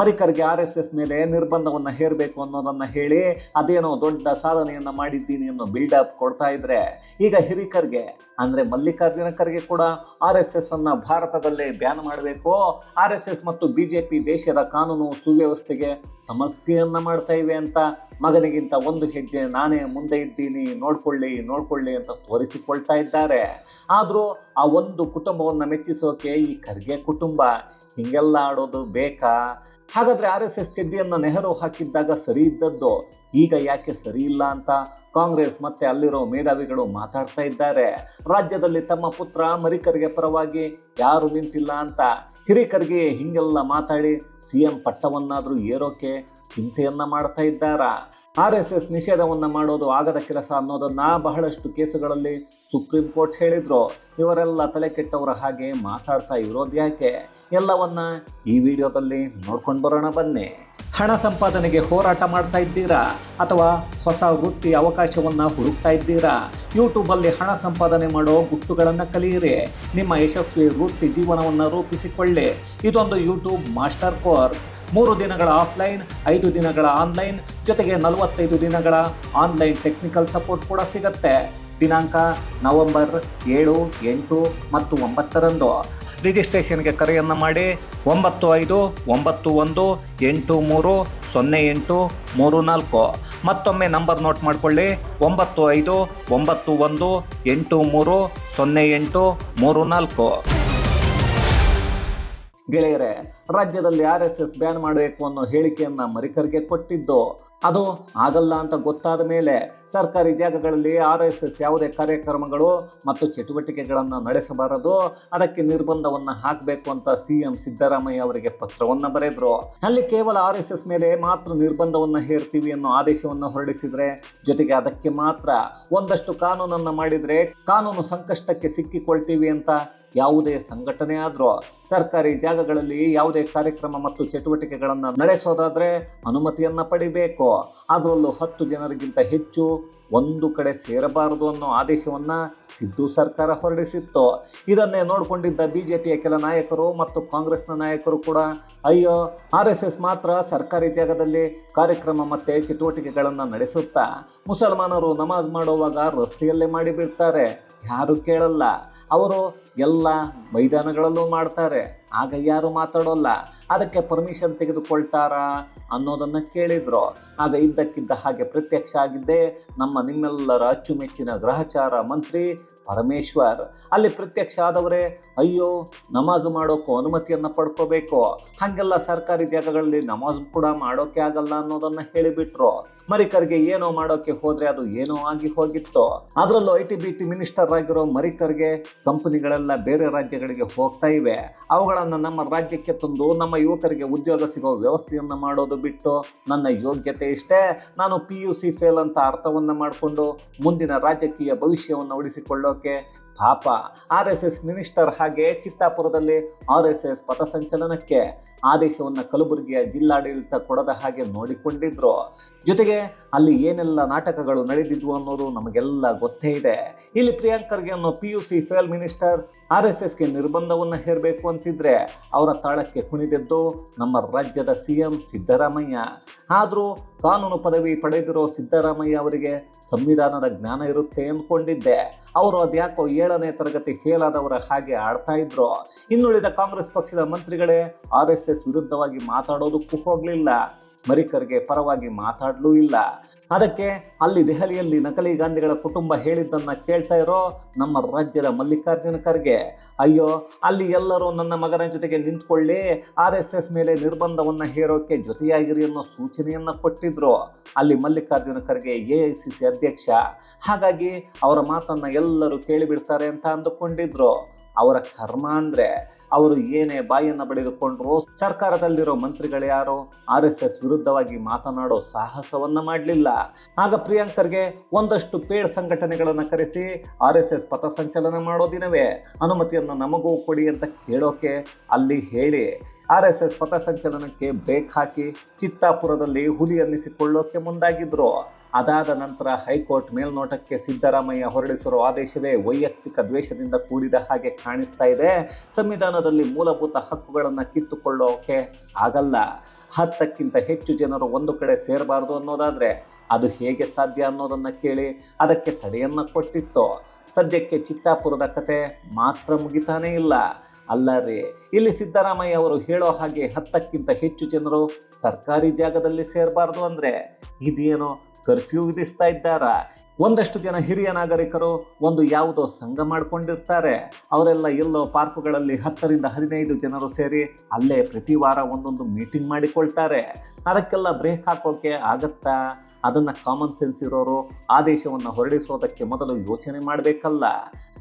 ಮರಿಕರ್ಗೆ R S S ಮೇಲೆ ನಿರ್ಬಂಧವನ್ನು ಹೇರಬೇಕು ಅನ್ನೋದನ್ನು ಹೇಳಿ ಅದೇನೋ ದೊಡ್ಡ ಸಾಧನೆಯನ್ನು ಮಾಡಿದ್ದೀನಿ ಅನ್ನೋ ಬಿಲ್ಡಪ್ ಕೊಡ್ತಾ ಇದ್ರೆ, ಈಗ ಹಿರಿಕರ್ಗೆ, ಅಂದರೆ ಮಲ್ಲಿಕಾರ್ಜುನ ಖರ್ಗೆ ಕೂಡ ಆರ್ ಎಸ್ ಎಸ್ ಅನ್ನು ಭಾರತದಲ್ಲೇ ಬ್ಯಾನ್ ಮಾಡಬೇಕು. ಆರ್ ಎಸ್ ಎಸ್ ಮತ್ತು ಪಿ ದೇಶದ ಕಾನೂನು ಸುವ್ಯವಸ್ಥೆಗೆ ಸಮಸ್ಯೆಯನ್ನು ಮಾಡ್ತಾ ಇವೆ ಅಂತ ಮಗನಿಗಿಂತ ಒಂದು ಹೆಜ್ಜೆ ನಾನೇ ಮುಂದೆ ಇದ್ದೀನಿ, ನೋಡ್ಕೊಳ್ಳಿ ನೋಡ್ಕೊಳ್ಳಿ ಅಂತ ತೋರಿಸಿಕೊಳ್ತಾ ಇದ್ದಾರೆ. ಆದರೂ ಆ ಒಂದು ಕುಟುಂಬವನ್ನು ಮೆಚ್ಚಿಸೋಕೆ ಈ ಖರ್ಗೆ ಕುಟುಂಬ ಹಿಂಗೆಲ್ಲ ಆಡೋದು ಬೇಕಾ? ಹಾಗಾದ್ರೆ ಆರ್ ಎಸ್ ಎಸ್ ನೆಹರು ಹಾಕಿದ್ದಾಗ ಸರಿ ಇದ್ದದ್ದು ಈಗ ಯಾಕೆ ಸರಿ ಇಲ್ಲ ಅಂತ ಕಾಂಗ್ರೆಸ್ ಮತ್ತೆ ಅಲ್ಲಿರೋ ಮೇಧಾವಿಗಳು ಮಾತಾಡ್ತಾ ಇದ್ದಾರೆ. ರಾಜ್ಯದಲ್ಲಿ ತಮ್ಮ ಪುತ್ರ ಮರಿಕರಿಗೆ ಪರವಾಗಿ ಯಾರು ನಿಂತಿಲ್ಲ ಅಂತ ಹಿರಿಕರಿಗೆ ಹಿಂಗೆಲ್ಲ ಮಾತಾಡಿ ಸಿ ಎಂ ಪಟ್ಟವನ್ನಾದರೂ ಏರೋಕೆ ಚಿಂತೆಯನ್ನ ಮಾಡ್ತಾ ಇದ್ದಾರಾ? ಆರ್ ಎಸ್ ಎಸ್ ನಿಷೇಧವನ್ನು ಮಾಡೋದು ಆಗದ ಕೆಲಸ ಅನ್ನೋದನ್ನ ಬಹಳಷ್ಟು ಕೇಸುಗಳಲ್ಲಿ ಸುಪ್ರೀಂ ಕೋರ್ಟ್ ಹೇಳಿದ್ರು. ಇವರೆಲ್ಲ ತಲೆ ಕೆಟ್ಟವರ ಹಾಗೆ ಮಾತಾಡ್ತಾ ಇರೋದು ಯಾಕೆ? ಎಲ್ಲವನ್ನ ಈ ವಿಡಿಯೋದಲ್ಲಿ ನೋಡ್ಕೊಂಡು ಬರೋಣ ಬನ್ನಿ. ಹಣ ಸಂಪಾದನೆಗೆ ಹೋರಾಟ ಮಾಡ್ತಾ ಇದ್ದೀರಾ? ಅಥವಾ ಹೊಸ ವೃತ್ತಿ ಅವಕಾಶವನ್ನ ಹುಡುಕ್ತಾ ಇದ್ದೀರಾ? ಯೂಟ್ಯೂಬಲ್ಲಿ ಹಣ ಸಂಪಾದನೆ ಮಾಡೋ ಗುಟ್ಟುಗಳನ್ನು ಕಲಿಯಿರಿ. ನಿಮ್ಮ ಯಶಸ್ವಿ ವೃತ್ತಿ ಜೀವನವನ್ನು ರೂಪಿಸಿಕೊಳ್ಳಿ. ಇದೊಂದು ಯೂಟ್ಯೂಬ್ ಮಾಸ್ಟರ್ ಕೋರ್ಸ್. ಮೂರು ದಿನಗಳ ಆಫ್ಲೈನ್ ಐದು ದಿನಗಳ ಆನ್ಲೈನ್ ಜೊತೆಗೆ ನಲವತ್ತೈದು ದಿನಗಳ ಆನ್ಲೈನ್ ಟೆಕ್ನಿಕಲ್ ಸಪೋರ್ಟ್ ಕೂಡ ಸಿಗುತ್ತೆ. ದಿನಾಂಕ ನವೆಂಬರ್ ಏಳು, ಎಂಟು ಮತ್ತು ಒಂಬತ್ತರಂದು. ರಿಜಿಸ್ಟ್ರೇಷನ್ಗೆ ಕರೆಯನ್ನು ಮಾಡಿ ಒಂಬತ್ತು ಐದು, ಒಂಬತ್ತು ಒಂದು, ಎಂಟು ಮೂರು, ಸೊನ್ನೆ ಎಂಟು, ಮೂರು ನಾಲ್ಕು. ಮತ್ತೊಮ್ಮೆ ನಂಬರ್ ನೋಟ್ ಮಾಡಿಕೊಳ್ಳಿ. ಒಂಬತ್ತು ಐದು, ಒಂಬತ್ತು ಒಂದು, ಎಂಟು ಮೂರು, ಸೊನ್ನೆ ಎಂಟು, ಮೂರು ನಾಲ್ಕು. ಗೆಳೆಯರೆ, ರಾಜ್ಯದಲ್ಲಿ ಆರ್ ಎಸ್ ಎಸ್ ಬ್ಯಾನ್ ಮಾಡಬೇಕು ಅನ್ನೋ ಹೇಳಿಕೆಯನ್ನ ಮರಿಕರ್ಗೆ ಕೊಟ್ಟಿದ್ದು. ಅದು ಆಗಲ್ಲ ಅಂತ ಗೊತ್ತಾದ ಮೇಲೆ ಸರ್ಕಾರಿ ಜಾಗಗಳಲ್ಲಿ ಆರ್ ಎಸ್ ಎಸ್ ಯಾವುದೇ ಕಾರ್ಯಕ್ರಮಗಳು ಮತ್ತು ಚಟುವಟಿಕೆಗಳನ್ನು ನಡೆಸಬಾರದು. ಅದಕ್ಕೆ ನಿರ್ಬಂಧವನ್ನು ಹಾಕಬೇಕು ಅಂತ ಸಿ ಎಂ ಸಿದ್ದರಾಮಯ್ಯ ಅವರಿಗೆ ಪತ್ರವನ್ನು ಬರೆದ್ರು. ಅಲ್ಲಿ ಕೇವಲ ಆರ್ ಎಸ್ ಎಸ್ ಮೇಲೆ ಮಾತ್ರ ನಿರ್ಬಂಧವನ್ನು ಹೇರ್ತೀವಿ ಅನ್ನೋ ಆದೇಶವನ್ನು ಹೊರಡಿಸಿದರೆ, ಜೊತೆಗೆ ಅದಕ್ಕೆ ಮಾತ್ರ ಒಂದಷ್ಟು ಕಾನೂನನ್ನು ಮಾಡಿದರೆ ಕಾನೂನು ಸಂಕಷ್ಟಕ್ಕೆ ಸಿಕ್ಕಿಕೊಳ್ತೀವಿ ಅಂತ ಯಾವುದೇ ಸಂಘಟನೆ ಆದರೂ ಸರ್ಕಾರಿ ಜಾಗಗಳಲ್ಲಿ ಯಾವುದೇ ಕಾರ್ಯಕ್ರಮ ಮತ್ತು ಚಟುವಟಿಕೆಗಳನ್ನು ನಡೆಸೋದಾದರೆ ಅನುಮತಿಯನ್ನ ಪಡಿಬೇಕು. ಅದರಲ್ಲೂ ಹತ್ತು ಜನರಿಗಿಂತ ಹೆಚ್ಚು ಒಂದು ಕಡೆ ಸೇರಬಾರದು ಅನ್ನೋ ಆದೇಶವನ್ನ ಸಿದ್ದು ಸರ್ಕಾರ ಹೊರಡಿಸಿತ್ತು. ಇದನ್ನೇ ನೋಡಿಕೊಂಡಿದ್ದ ಬಿಜೆಪಿಯ ಕೆಲ ನಾಯಕರು ಮತ್ತು ಕಾಂಗ್ರೆಸ್ನ ನಾಯಕರು ಕೂಡ, ಅಯ್ಯೋ, ಆರ್ ಎಸ್ ಮಾತ್ರ ಸರ್ಕಾರಿ ಜಾಗದಲ್ಲಿ ಕಾರ್ಯಕ್ರಮ ಮತ್ತೆ ಚಟುವಟಿಕೆಗಳನ್ನು ನಡೆಸುತ್ತಾ, ಮುಸಲ್ಮಾನರು ನಮಾಜ್ ಮಾಡುವಾಗ ರಸ್ತೆಯಲ್ಲೇ ಮಾಡಿಬಿಡ್ತಾರೆ. ಯಾರು ಕೇಳಲ್ಲ. ಅವರು ಎಲ್ಲ ಮೈದಾನಗಳಲ್ಲೂ ಮಾಡ್ತಾರೆ. ಆಗ ಯಾರು ಮಾತಾಡೋಲ್ಲ. ಅದಕ್ಕೆ ಪರ್ಮಿಷನ್ ತೆಗೆದುಕೊಳ್ತಾರಾ ಅನ್ನೋದನ್ನು ಕೇಳಿದ್ರು. ಆಗ ಇದ್ದಕ್ಕಿದ್ದ ಹಾಗೆ ಪ್ರತ್ಯಕ್ಷ ಆಗಿದ್ದೆ ನಮ್ಮ ನಿಮ್ಮೆಲ್ಲರ ಅಚ್ಚುಮೆಚ್ಚಿನ ಗ್ರಹಚಾರ ಮಂತ್ರಿ ಪರಮೇಶ್ವರ್. ಅಲ್ಲಿ ಪ್ರತ್ಯಕ್ಷ ಆದವರೇ, ಅಯ್ಯೋ, ನಮಾಜ್ ಮಾಡೋಕ್ಕೂ ಅನುಮತಿಯನ್ನು ಪಡ್ಕೋಬೇಕು. ಹಾಗೆಲ್ಲ ಸರ್ಕಾರಿ ಜಾಗಗಳಲ್ಲಿ ನಮಾಜ್ ಕೂಡ ಮಾಡೋಕೆ ಆಗಲ್ಲ ಅನ್ನೋದನ್ನು ಹೇಳಿಬಿಟ್ರು. ಮರಿಕರ್ಗೆ ಏನೋ ಮಾಡೋಕೆ ಹೋದ್ರೆ ಅದು ಏನೋ ಆಗಿ ಹೋಗಿತ್ತು, ಅದರಲ್ಲೂ I T B T minister ಆಗಿರೋ ಮರಿಕರ್ಗೆ ಕಂಪನಿಗಳೆಲ್ಲ ಬೇರೆ ರಾಜ್ಯಗಳಿಗೆ ಹೋಗ್ತಾ ಇವೆ. ಅವುಗಳನ್ನು ನಮ್ಮ ರಾಜ್ಯಕ್ಕೆ ತಂದು ನಮ್ಮ ಯುವಕರಿಗೆ ಉದ್ಯೋಗ ಸಿಗೋ ವ್ಯವಸ್ಥೆಯನ್ನು ಮಾಡೋದು ಬಿಟ್ಟು ನನ್ನ ಯೋಗ್ಯತೆ ಇಷ್ಟೇ. ನಾನು ಪಿ ಯು ಸಿ ಫೇಲ್ ಅಂತ ಅರ್ಥವನ್ನು ಮಾಡಿಕೊಂಡು ಮುಂದಿನ ರಾಜಕೀಯ ಭವಿಷ್ಯವನ್ನು ಉಳಿಸಿಕೊಳ್ಳೋಕೆ ಪಾಪ ಆರ್ ಎಸ್ ಎಸ್ ಮಿನಿಸ್ಟರ್ ಹಾಗೆ ಚಿತ್ತಾಪುರದಲ್ಲಿ ಆರ್ ಎಸ್ ಎಸ್ ಪಥಸಂಚಲನಕ್ಕೆ ಆದೇಶವನ್ನು ಕಲಬುರಗಿಯ ಜಿಲ್ಲಾಡಳಿತ ಕೊಡದ ಹಾಗೆ ನೋಡಿಕೊಂಡಿದ್ರು. ಜೊತೆಗೆ ಅಲ್ಲಿ ಏನೆಲ್ಲ ನಾಟಕಗಳು ನಡೆದಿದ್ವು ಅನ್ನೋದು ನಮಗೆಲ್ಲ ಗೊತ್ತೇ ಇದೆ. ಇಲ್ಲಿ ಪ್ರಿಯಾಂಕರ್ಗೆ ಅನ್ನೋ P U C fail minister R S ಎಸ್ಗೆ ನಿರ್ಬಂಧವನ್ನು ಹೇರಬೇಕು ಅಂತಿದ್ರೆ ಅವರ ತಾಳಕ್ಕೆ ಕುಣಿದೆದ್ದು ನಮ್ಮ ರಾಜ್ಯದ ಸಿ ಎಂ ಸಿದ್ದರಾಮಯ್ಯ. ಆದರೂ ಕಾನೂನು ಪದವಿ ಪಡೆದಿರೋ ಸಿದ್ದರಾಮಯ್ಯ ಅವರಿಗೆ ಸಂವಿಧಾನದ ಜ್ಞಾನ ಇರುತ್ತೆ ಅಂದ್ಕೊಂಡಿದ್ದೆ. ಅವರು ಅದ್ಯಾಕೋ ಏಳನೇ ತರಗತಿ ಫೇಲ್ ಆದವರ ಹಾಗೆ ಆಡ್ತಾ ಇದ್ರು. ಇನ್ನುಳಿದ ಕಾಂಗ್ರೆಸ್ ಪಕ್ಷದ ಮಂತ್ರಿಗಳೇ ಆರ್ ಎಸ್ ಎಸ್ ವಿರುದ್ಧವಾಗಿ ಮಾತಾಡೋದಕ್ಕೂ ಹೋಗಲಿಲ್ಲ. ಮರಿಕರ್ಗೆ ಪರವಾಗಿ ಮಾತಾಡಲೂ ಇಲ್ಲ. ಅದಕ್ಕೆ ಅಲ್ಲಿ ದೆಹಲಿಯಲ್ಲಿ ನಕಲಿ ಗಾಂಧಿಗಳ ಕುಟುಂಬ ಹೇಳಿದ್ದನ್ನು ಕೇಳ್ತಾ ಇರೋ ನಮ್ಮ ರಾಜ್ಯದ ಮಲ್ಲಿಕಾರ್ಜುನ ಖರ್ಗೆ. ಅಯ್ಯೋ, ಅಲ್ಲಿ ಎಲ್ಲರೂ ನನ್ನ ಮಗನ ಜೊತೆಗೆ ನಿಂತ್ಕೊಳ್ಳಿ, ಆರ್ ಎಸ್ ಮೇಲೆ ನಿರ್ಬಂಧವನ್ನು ಹೇರೋಕೆ ಜೊತೆಯಾಗಿರಿ ಅನ್ನೋ ಸೂಚನೆಯನ್ನು ಕೊಟ್ಟಿದ್ರು. ಅಲ್ಲಿ Mallikarjuna Kharge A I C C ಅಧ್ಯಕ್ಷ. ಹಾಗಾಗಿ ಅವರ ಮಾತನ್ನು ಎಲ್ಲರೂ ಕೇಳಿಬಿಡ್ತಾರೆ ಅಂತ ಅಂದುಕೊಂಡಿದ್ರು. ಅವರ ಕರ್ಮ ಅಂದ್ರೆ ಅವರು ಏನೇ ಬಾಯಿಯನ್ನು ಬಡಿದುಕೊಂಡ್ರು, ಸರ್ಕಾರದಲ್ಲಿರೋ ಮಂತ್ರಿಗಳು ಯಾರು, ಆರ್ ಎಸ್ ಎಸ್ ವಿರುದ್ಧವಾಗಿ ಮಾತನಾಡೋ ಸಾಹಸವನ್ನ ಮಾಡಲಿಲ್ಲ. ಆಗ ಪ್ರಿಯಾಂಕರ್ಗೆ ಒಂದಷ್ಟು ಪೇಡ್ ಸಂಘಟನೆಗಳನ್ನು ಕರೆಸಿ ಆರ್ ಎಸ್ ಎಸ್ ಪಥಸಂಚಲನ ಮಾಡೋ ದಿನವೇ, ಅನುಮತಿಯನ್ನು ನಮಗೂ ಕೊಡಿ ಅಂತ ಕೇಳೋಕೆ ಅಲ್ಲಿ ಹೇಳಿ, ಆರ್ ಎಸ್ ಎಸ್ ಪಥಸಂಚಲನಕ್ಕೆ ಬ್ರೇಕ್ ಹಾಕಿ ಚಿತ್ತಾಪುರದಲ್ಲಿ ಹುಲಿ ಅನ್ನಿಸಿಕೊಳ್ಳೋಕೆ ಮುಂದಾಗಿದ್ರು. ಅದಾದ ನಂತರ ಹೈಕೋರ್ಟ್ ಮೇಲ್ನೋಟಕ್ಕೆ ಸಿದ್ದರಾಮಯ್ಯ ಹೊರಡಿಸಿರುವ ಆದೇಶವೇ ವೈಯಕ್ತಿಕ ದ್ವೇಷದಿಂದ ಕೂಡಿದ ಹಾಗೆ ಕಾಣಿಸ್ತಾ ಇದೆ. ಸಂವಿಧಾನದಲ್ಲಿ ಮೂಲಭೂತ ಹಕ್ಕುಗಳನ್ನು ಕಿತ್ತುಕೊಳ್ಳೋಕೆ ಆಗಲ್ಲ. ಹತ್ತಕ್ಕಿಂತ ಹೆಚ್ಚು ಜನರು ಒಂದು ಕಡೆ ಸೇರಬಾರದು ಅನ್ನೋದಾದರೆ ಅದು ಹೇಗೆ ಸಾಧ್ಯ ಅನ್ನೋದನ್ನು ಕೇಳಿ ಅದಕ್ಕೆ ತಡೆಯನ್ನು ಕೊಟ್ಟಿತ್ತು. ಸದ್ಯಕ್ಕೆ ಚಿತ್ತಾಪುರದ ಕತೆ ಮಾತ್ರ ಮುಗಿತಾನೇ ಇಲ್ಲ. ಅಲ್ಲ ರೀ, ಇಲ್ಲಿ ಸಿದ್ದರಾಮಯ್ಯ ಅವರು ಹೇಳೋ ಹಾಗೆ ಹತ್ತಕ್ಕಿಂತ ಹೆಚ್ಚು ಜನರು ಸರ್ಕಾರಿ ಜಾಗದಲ್ಲಿ ಸೇರಬಾರ್ದು ಅಂದರೆ ಇದೇನೋ ಕರ್ಫ್ಯೂ ವಿಧಿಸ್ತಾ ಇದ್ದಾರ? ಒಂದಷ್ಟು ಜನ ಹಿರಿಯ ನಾಗರಿಕರು ಒಂದು ಯಾವುದೋ ಸಂಘ ಮಾಡಿಕೊಂಡಿರ್ತಾರೆ. ಅವರೆಲ್ಲ ಎಲ್ಲೋ ಪಾರ್ಕುಗಳಲ್ಲಿ ಹತ್ತರಿಂದ ಹದಿನೈದು ಜನರು ಸೇರಿ ಅಲ್ಲೇ ಪ್ರತಿ ವಾರ ಒಂದೊಂದು ಮೀಟಿಂಗ್ ಮಾಡಿಕೊಳ್ತಾರೆ. ಅದಕ್ಕೆಲ್ಲ ಬ್ರೇಕ್ ಹಾಕೋಕೆ ಆಗತ್ತಾ? ಅದನ್ನು ಕಾಮನ್ ಸೆನ್ಸ್ ಇರೋರು ಆದೇಶವನ್ನು ಹೊರಡಿಸೋದಕ್ಕೆ ಮೊದಲು ಯೋಚನೆ ಮಾಡಬೇಕಲ್ಲ.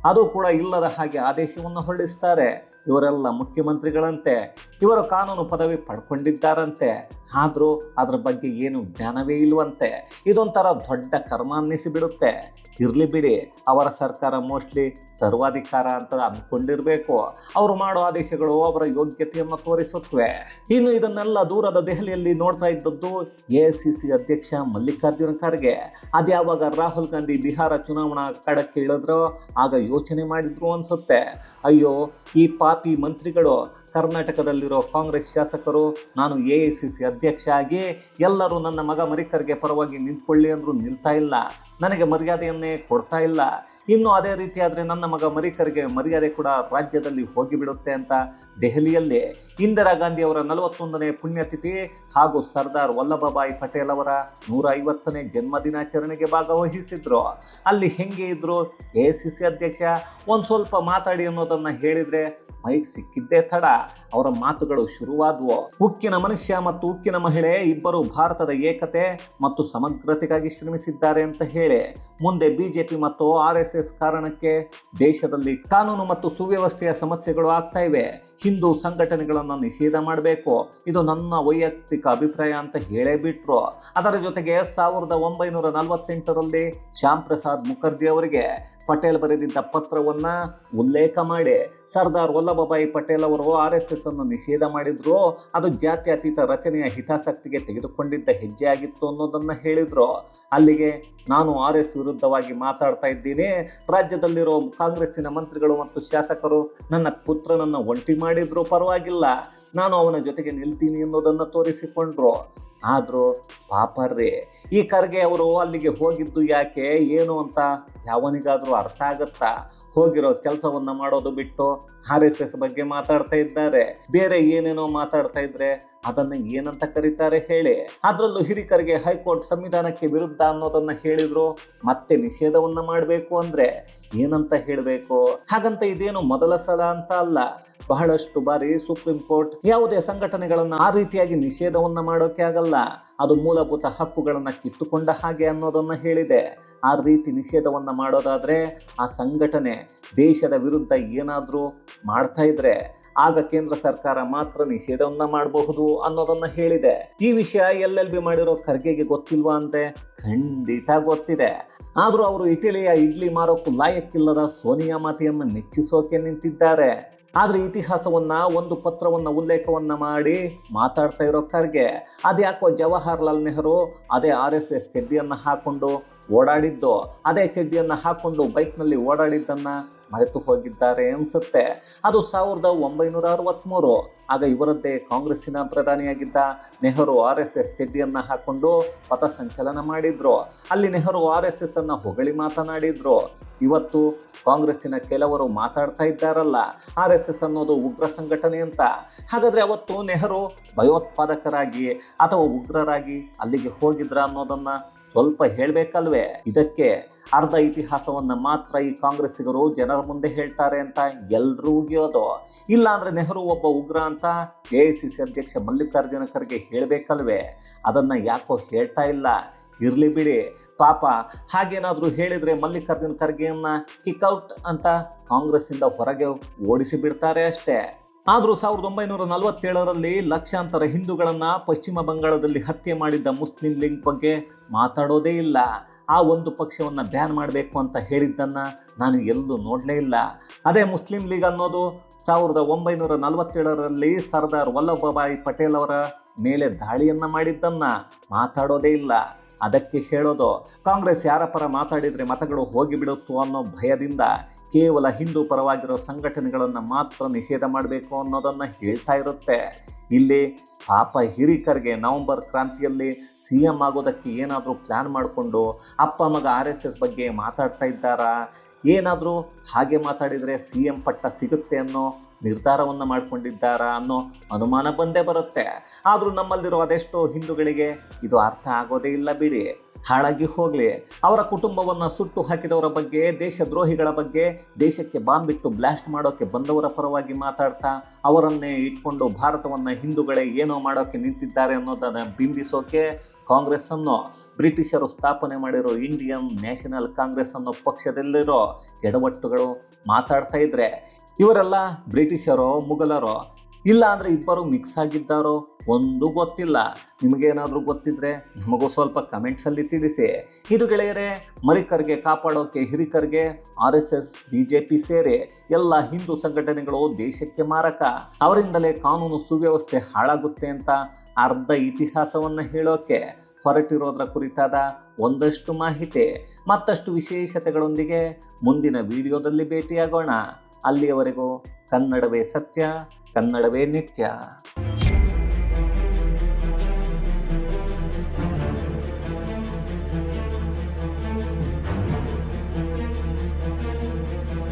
ಅದು ಕೂಡ ಇಲ್ಲದ ಹಾಗೆ ಆದೇಶವನ್ನು ಹೊರಡಿಸ್ತಾರೆ. ಇವರೆಲ್ಲ ಮುಖ್ಯಮಂತ್ರಿಗಳಂತೆ, ಇವರು ಕಾನೂನು ಪದವಿ ಪಡ್ಕೊಂಡಿದ್ದಾರಂತೆ. ಆದರೂ ಅದರ ಬಗ್ಗೆ ಏನು ಜ್ಞಾನವೇ ಇಲ್ವಂತೆ. ಇದೊಂಥರ ದೊಡ್ಡ ಕರ್ಮ ಅನ್ನಿಸಿಬಿಡುತ್ತೆ ಇರಲಿ ಬಿಡಿ. ಅವರ ಸರ್ಕಾರ ಮೋಸ್ಟ್ಲಿ ಸರ್ವಾಧಿಕಾರ ಅಂತ ಅಂದ್ಕೊಂಡಿರಬೇಕು. ಅವರು ಮಾಡೋ ಆದೇಶಗಳು ಅವರ ಯೋಗ್ಯತೆಯನ್ನು ತೋರಿಸುತ್ತವೆ. ಇನ್ನು ಇದನ್ನೆಲ್ಲ ದೂರದ ದೆಹಲಿಯಲ್ಲಿ ನೋಡ್ತಾ ಇದ್ದದ್ದು ಎ ಸಿ ಅಧ್ಯಕ್ಷ ಮಲ್ಲಿಕಾರ್ಜುನ ಖರ್ಗೆ. ಅದ್ಯಾವಾಗ ರಾಹುಲ್ ಗಾಂಧಿ ಬಿಹಾರ ಚುನಾವಣಾ ಕಡಕ್ಕೆ ಇಳಿದ್ರೋ, ಆಗ ಯೋಚನೆ ಮಾಡಿದ್ರು ಅನ್ಸುತ್ತೆ. ಅಯ್ಯೋ, ಈ ಪಾಪಿ ಮಂತ್ರಿಗಳು ಕರ್ನಾಟಕದಲ್ಲಿರೋ ಕಾಂಗ್ರೆಸ್ ಶಾಸಕರು, ನಾನು ಎ ಐ ಸಿ ಸಿ ಅಧ್ಯಕ್ಷ ಆಗಿ ಎಲ್ಲರೂ ನನ್ನ ಮಗ ಮರಿಕರ್ಗೆ ಪರವಾಗಿ ನಿಂತ್ಕೊಳ್ಳಿ ಅಂದರೂ ನಿಲ್ತಾ ಇಲ್ಲ. ನನಗೆ ಮರ್ಯಾದೆಯನ್ನೇ ಕೊಡ್ತಾ ಇಲ್ಲ. ಇನ್ನು ಅದೇ ರೀತಿ ಆದರೆ ನನ್ನ ಮಗ ಮರಿಕರ್ಗೆ ಮರ್ಯಾದೆ ಕೂಡ ರಾಜ್ಯದಲ್ಲಿ ಹೋಗಿಬಿಡುತ್ತೆ ಅಂತ ದೆಹಲಿಯಲ್ಲಿ ಇಂದಿರಾ ಗಾಂಧಿ ಅವರ ನಲವತ್ತೊಂದನೇ ಪುಣ್ಯತಿಥಿ ಹಾಗೂ ಸರ್ದಾರ್ ವಲ್ಲಭಭಾಯಿ ಪಟೇಲ್ ಅವರ ನೂರ ಐವತ್ತನೇ ಜನ್ಮ ದಿನಾಚರಣೆಗೆ ಭಾಗವಹಿಸಿದ್ರು. ಅಲ್ಲಿ ಹೆಂಗೆ ಇದ್ರು? ಎ ಸಿ ಸಿ ಅಧ್ಯಕ್ಷ, ಒಂದು ಸ್ವಲ್ಪ ಮಾತಾಡಿ ಅನ್ನೋದನ್ನ ಹೇಳಿದ್ರೆ ಮೈಕ್ ಸಿಕ್ಕಿದ್ದೇ ತಡ. ಅವರ ಮಾತುಗಳು ಶುರುವಾದವು. ಉಕ್ಕಿನ ಮನುಷ್ಯ ಮತ್ತು ಉಕ್ಕಿನ ಮಹಿಳೆ ಇಬ್ಬರು ಭಾರತದ ಏಕತೆ ಮತ್ತು ಸಮಗ್ರತೆಗಾಗಿ ಶ್ರಮಿಸಿದ್ದಾರೆ ಅಂತ ಹೇಳಿ. ಮುಂದೆ ಬಿಜೆಪಿ ಮತ್ತು ಆರ್ ಎಸ್ ಎಸ್ ಕಾರಣಕ್ಕೆ ದೇಶದಲ್ಲಿ ಕಾನೂನು ಮತ್ತು ಸುವ್ಯವಸ್ಥೆಯ ಸಮಸ್ಯೆಗಳು ಆಗ್ತಾ ಇವೆ. ಹಿಂದೂ ಸಂಘಟನೆಗಳನ್ನು ನಿಷೇಧ ಮಾಡಬೇಕು. ಇದು ನನ್ನ ವೈಯಕ್ತಿಕ ಅಭಿಪ್ರಾಯ ಅಂತ ಹೇಳೇ ಬಿಟ್ರು ಅದರ ಜೊತೆಗೆ ಸಾವಿರದ ಒಂಬೈನೂರ ನಲವತ್ತೆಂಟರಲ್ಲಿ ಶ್ಯಾಮ್ ಪ್ರಸಾದ್ ಮುಖರ್ಜಿ ಅವರಿಗೆ ಪಟೇಲ್ ಬರೆದಿದ್ದ ಪತ್ರವನ್ನ ಉಲ್ಲೇಖ ಮಾಡಿ. ಸರ್ದಾರ್ ವಲ್ಲಭಭಾಯಿ ಪಟೇಲ್ ಅವರು ಆರ್ ಎಸ್ ಎಸ್ ಅನ್ನು ನಿಷೇಧ ಮಾಡಿದ್ರು. ಅದು ಜಾತ್ಯತೀತ ರಚನೆಯ ಹಿತಾಸಕ್ತಿಗೆ ತೆಗೆದುಕೊಂಡಿದ್ದ ಹೆಜ್ಜೆ ಆಗಿತ್ತು ಅನ್ನೋದನ್ನ ಹೇಳಿದ್ರು. ಅಲ್ಲಿಗೆ ನಾನು ಆರ್ ಎಸ್ ವಿರುದ್ಧವಾಗಿ ಮಾತಾಡ್ತಾ ಇದ್ದೀನಿ. ರಾಜ್ಯದಲ್ಲಿರೋ ಕಾಂಗ್ರೆಸ್ಸಿನ ಮಂತ್ರಿಗಳು ಮತ್ತು ಶಾಸಕರು ನನ್ನ ಪುತ್ರನನ್ನು ಒಂಟಿ ಮಾಡಿದ್ರು. ಪರವಾಗಿಲ್ಲ. ನಾನು ಅವನ ಜೊತೆಗೆ ನಿಲ್ತೀನಿ ಅನ್ನೋದನ್ನು ತೋರಿಸಿಕೊಂಡ್ರು. ಆದರೂ ಪಾಪರ್ರಿ. ಈ ಖರ್ಗೆ ಅವರು ಅಲ್ಲಿಗೆ ಹೋಗಿದ್ದು ಯಾಕೆ ಏನು ಅಂತ ಯಾವನಿಗಾದರೂ ಅರ್ಥ ಆಗತ್ತಾ? ಹೋಗಿರೋ ಕೆಲಸವನ್ನ ಮಾಡೋದು ಬಿಟ್ಟು ಆರ್ ಎಸ್ ಎಸ್ ಬಗ್ಗೆ ಮಾತಾಡ್ತಾ ಇದ್ದಾರೆ. ಬೇರೆ ಏನೇನೋ ಮಾತಾಡ್ತಾ ಇದ್ರೆ ಅದನ್ನ ಏನಂತ ಕರೀತಾರೆ ಹೇಳಿ. ಅದರಲ್ಲೂ ಹಿರಿಕರಿಗೆ ಹೈಕೋರ್ಟ್ ಸಂವಿಧಾನಕ್ಕೆ ವಿರುದ್ಧ ಅನ್ನೋದನ್ನ ಹೇಳಿದ್ರು. ಮತ್ತೆ ನಿಷೇಧವನ್ನ ಮಾಡಬೇಕು ಅಂದ್ರೆ ಏನಂತ ಹೇಳಬೇಕು? ಹಾಗಂತ ಇದೇನು ಮೊದಲ ಸಲ ಅಂತ ಅಲ್ಲ. ಬಹಳಷ್ಟು ಬಾರಿ ಸುಪ್ರೀಂ ಕೋರ್ಟ್ ಯಾವುದೇ ಸಂಘಟನೆಗಳನ್ನ ಆ ರೀತಿಯಾಗಿ ನಿಷೇಧವನ್ನ ಮಾಡೋಕೆ ಆಗಲ್ಲ. ಅದು ಮೂಲಭೂತ ಹಕ್ಕುಗಳನ್ನ ಕಿತ್ತುಕೊಂಡ ಹಾಗೆ ಅನ್ನೋದನ್ನ ಹೇಳಿದೆ. ಆ ರೀತಿ ನಿಷೇಧವನ್ನ ಮಾಡೋದಾದ್ರೆ ಆ ಸಂಘಟನೆ ದೇಶದ ವಿರುದ್ಧ ಏನಾದರೂ ಮಾಡ್ತಾ ಇದ್ರೆ ಆಗ ಕೇಂದ್ರ ಸರ್ಕಾರ ಮಾತ್ರ ನಿಷೇಧವನ್ನ ಮಾಡಬಹುದು ಅನ್ನೋದನ್ನ ಹೇಳಿದೆ. ಈ ವಿಷಯ ಎಲ್ ಎಲ್ ಬಿ ಮಾಡಿರೋ ಖರ್ಗೆಗೆ ಗೊತ್ತಿಲ್ವಾ ಅಂದ್ರೆ ಖಂಡಿತ ಗೊತ್ತಿದೆ. ಆದ್ರೂ ಅವರು ಇಟಲಿಯ ಇಡ್ಲಿ ಮಾರೋಕ್ಕೂ ಲಾಯಕ್ಕಿಲ್ಲದ ಸೋನಿಯಾ ಮಾತೆಯನ್ನು ಮೆಚ್ಚಿಸೋಕೆ ನಿಂತಿದ್ದಾರೆ. ಆದ್ರೆ ಇತಿಹಾಸವನ್ನ, ಒಂದು ಪತ್ರವನ್ನ, ಉಲ್ಲೇಖವನ್ನ ಮಾಡಿ ಮಾತಾಡ್ತಾ ಇರೋ ಖರ್ಗೆ. ಅದ್ಯಾಕೋ ಜವಾಹರ್ಲಾಲ್ ನೆಹರು, ಅದೇ ಆರ್ ಎಸ್ ಎಸ್ ಚಡ್ಡಿಯನ್ನ ಹಾಕೊಂಡು ಓಡಾಡಿದ್ದು. ಅದೇ ಚಡ್ಡಿಯನ್ನು ಹಾಕೊಂಡು ಬೈಕ್ನಲ್ಲಿ ಓಡಾಡಿದ್ದನ್ನು ಮರೆತು ಹೋಗಿದ್ದಾರೆ ಅನಿಸುತ್ತೆ. ಅದು ಸಾವಿರದ ಒಂಬೈನೂರ ಅರವತ್ತ್ಮೂರು ಆಗ ಇವರದ್ದೇ ಕಾಂಗ್ರೆಸ್ಸಿನ ಪ್ರಧಾನಿಯಾಗಿದ್ದ ನೆಹರು ಆರ್ ಎಸ್ ಎಸ್ ಹಾಕ್ಕೊಂಡು ಹಾಕೊಂಡು ಪಥಸಂಚಲನ ಮಾಡಿದ್ರು. ಅಲ್ಲಿ ನೆಹರು ಆರ್ ಎಸ್ ಎಸ್ ಅನ್ನು ಹೊಗಳಿ ಮಾತನಾಡಿದ್ರು. ಇವತ್ತು ಕಾಂಗ್ರೆಸ್ಸಿನ ಕೆಲವರು ಮಾತಾಡ್ತಾ ಇದ್ದಾರಲ್ಲ, ಆರ್ ಎಸ್ ಎಸ್ ಅನ್ನೋದು ಉಗ್ರ ಸಂಘಟನೆ ಅಂತ. ಹಾಗಾದರೆ ಅವತ್ತು ನೆಹರು ಭಯೋತ್ಪಾದಕರಾಗಿ ಅಥವಾ ಉಗ್ರರಾಗಿ ಅಲ್ಲಿಗೆ ಹೋಗಿದ್ರ ಅನ್ನೋದನ್ನ ಸ್ವಲ್ಪ ಹೇಳಬೇಕಲ್ವೇ? ಇದಕ್ಕೆ ಅರ್ಧ ಇತಿಹಾಸವನ್ನ ಮಾತ್ರ ಈ ಕಾಂಗ್ರೆಸ್ಸಿಗರು ಜನರ ಮುಂದೆ ಹೇಳ್ತಾರೆ ಅಂತ ಎಲ್ರೂ ಉಗಿಯೋದು. ಇಲ್ಲ ಅಂದ್ರೆ ನೆಹರು ಒಬ್ಬ ಉಗ್ರ ಅಂತ ಎ ಐ ಸಿ ಸಿ ಅಧ್ಯಕ್ಷ ಮಲ್ಲಿಕಾರ್ಜುನ ಖರ್ಗೆ ಹೇಳಬೇಕಲ್ವೇ? ಅದನ್ನ ಯಾಕೋ ಹೇಳ್ತಾ ಇಲ್ಲ? ಇರ್ಲಿ ಬಿಡಿ. ಪಾಪ, ಹಾಗೇನಾದರೂ ಹೇಳಿದ್ರೆ ಮಲ್ಲಿಕಾರ್ಜುನ ಖರ್ಗೆಯನ್ನ ಕಿಕ್ಔಟ್ ಅಂತ ಕಾಂಗ್ರೆಸ್ಸಿಂದ ಹೊರಗೆ ಓಡಿಸಿ ಬಿಡ್ತಾರೆ ಅಷ್ಟೇ. ಆದರೂ ಸಾವಿರದ ಒಂಬೈನೂರ ನಲವತ್ತೇಳರಲ್ಲಿ ಲಕ್ಷಾಂತರ ಹಿಂದೂಗಳನ್ನು ಪಶ್ಚಿಮ ಬಂಗಾಳದಲ್ಲಿ ಹತ್ಯೆ ಮಾಡಿದ್ದ ಮುಸ್ಲಿಂ ಲೀಗ್ ಬಗ್ಗೆ ಮಾತಾಡೋದೇ ಇಲ್ಲ. ಆ ಒಂದು ಪಕ್ಷವನ್ನು ಬ್ಯಾನ್ ಮಾಡಬೇಕು ಅಂತ ಹೇಳಿದ್ದನ್ನು ನಾನು ಎಲ್ಲೂ ನೋಡಲೇ ಇಲ್ಲ. ಅದೇ ಮುಸ್ಲಿಂ ಲೀಗ್ ಅನ್ನೋದು ಸಾವಿರದ ಒಂಬೈನೂರ ನಲವತ್ತೇಳರಲ್ಲಿ ಸರ್ದಾರ್ ವಲ್ಲಭಭಾಯಿ ಪಟೇಲ್ ಅವರ ಮೇಲೆ ದಾಳಿಯನ್ನು ಮಾಡಿದ್ದನ್ನು ಮಾತಾಡೋದೇ ಇಲ್ಲ. ಅದಕ್ಕೆ ಹೇಳೋದು, ಕಾಂಗ್ರೆಸ್ ಯಾರ ಪರ ಮಾತಾಡಿದರೆ ಮತಗಳು ಹೋಗಿಬಿಡುತ್ತೋ ಅನ್ನೋ ಭಯದಿಂದ ಕೇವಲ ಹಿಂದೂ ಪರವಾಗಿರೋ ಸಂಘಟನೆಗಳನ್ನು ಮಾತ್ರ ನಿಷೇಧ ಮಾಡಬೇಕು ಅನ್ನೋದನ್ನು ಹೇಳ್ತಾ ಇರುತ್ತೆ. ಇಲ್ಲಿ ಪಾಪ ಹಿರಿಕರ್ಗೆ ನವೆಂಬರ್ ಕ್ರಾಂತಿಯಲ್ಲಿ ಸಿ ಎಂ ಆಗೋದಕ್ಕೆ ಏನಾದರೂ ಪ್ಲ್ಯಾನ್ ಮಾಡಿಕೊಂಡು ಅಪ್ಪ ಮಗ ಆರ್ ಎಸ್ ಎಸ್ ಬಗ್ಗೆ ಮಾತಾಡ್ತಾ ಇದ್ದಾರಾ? ಏನಾದರೂ ಹಾಗೆ ಮಾತಾಡಿದರೆ ಸಿ ಎಂ ಪಟ್ಟ ಸಿಗುತ್ತೆ ಅನ್ನೋ ನಿರ್ಧಾರವನ್ನು ಮಾಡಿಕೊಂಡಿದ್ದಾರಾ ಅನ್ನೋ ಅನುಮಾನ ಬಂದೇ ಬರುತ್ತೆ. ಆದರೂ ನಮ್ಮಲ್ಲಿರುವ ಅದೆಷ್ಟೋ ಹಿಂದೂಗಳಿಗೆ ಇದು ಅರ್ಥ ಆಗೋದೇ ಇಲ್ಲ ಬಿಡಿ. ಹಾಳಾಗಿ ಹೋಗಲಿ. ಅವರ ಕುಟುಂಬವನ್ನು ಸುಟ್ಟು ಹಾಕಿದವರ ಬಗ್ಗೆ, ದೇಶದ್ರೋಹಿಗಳ ಬಗ್ಗೆ, ದೇಶಕ್ಕೆ ಬಾಂಬ್ ಬಿಟ್ಟು ಬ್ಲಾಸ್ಟ್ ಮಾಡೋಕ್ಕೆ ಬಂದವರ ಪರವಾಗಿ ಮಾತಾಡ್ತಾ, ಅವರನ್ನೇ ಇಟ್ಕೊಂಡು ಭಾರತವನ್ನು ಹಿಂದೂಗಳೇ ಏನೋ ಮಾಡೋಕ್ಕೆ ನಿಂತಿದ್ದಾರೆ ಅನ್ನೋದನ್ನು ಬಿಂಬಿಸೋಕೆ ಕಾಂಗ್ರೆಸ್ಸನ್ನು ಬ್ರಿಟಿಷರು ಸ್ಥಾಪನೆ ಮಾಡಿರೋ ಇಂಡಿಯನ್ ನ್ಯಾಷನಲ್ ಕಾಂಗ್ರೆಸ್ ಅನ್ನೋ ಪಕ್ಷದಲ್ಲಿರೋ ಎಡವಟ್ಟುಗಳು ಮಾತಾಡ್ತಾ ಇದ್ರೆ, ಇವರೆಲ್ಲ ಬ್ರಿಟಿಷರೋ, ಮುಘಲರೋ ಇಲ್ಲ ಅಂದ್ರೆ ಇಬ್ಬರು ಮಿಕ್ಸ್ ಆಗಿದ್ದಾರೋ? ಒಂದು ಗೊತ್ತಿಲ್ಲ. ನಿಮಗೇನಾದರೂ ಗೊತ್ತಿದ್ರೆ ನಮಗೂ ಸ್ವಲ್ಪ ಕಮೆಂಟ್ಸಲ್ಲಿ ತಿಳಿಸಿ. ಇದು ಗೆಳೆಯರೆ, ಮರಿಕರ್ಗೆ ಕಾಪಾಡೋಕೆ ಹಿರಿಕರ್ಗೆ R S S, B J P ಸೇರಿ ಎಲ್ಲ ಹಿಂದೂ ಸಂಘಟನೆಗಳು ದೇಶಕ್ಕೆ ಮಾರಕ. ಅವರಿಂದಲೇ ಕಾನೂನು ಸುವ್ಯವಸ್ಥೆ ಹಾಳಾಗುತ್ತೆ ಅಂತ ಅರ್ಧ ಇತಿಹಾಸವನ್ನು ಹೇಳೋಕೆ ಹೊರಟಿರೋದ್ರ ಕುರಿತಾದ ಒಂದಷ್ಟು ಮಾಹಿತಿ. ಮತ್ತಷ್ಟು ವಿಶೇಷತೆಗಳೊಂದಿಗೆ ಮುಂದಿನ ವಿಡಿಯೋದಲ್ಲಿ ಭೇಟಿಯಾಗೋಣ. ಅಲ್ಲಿಯವರೆಗೂ ಕನ್ನಡವೇ ಸತ್ಯ ಕನ್ನಡವೇ ನಿತ್ಯ.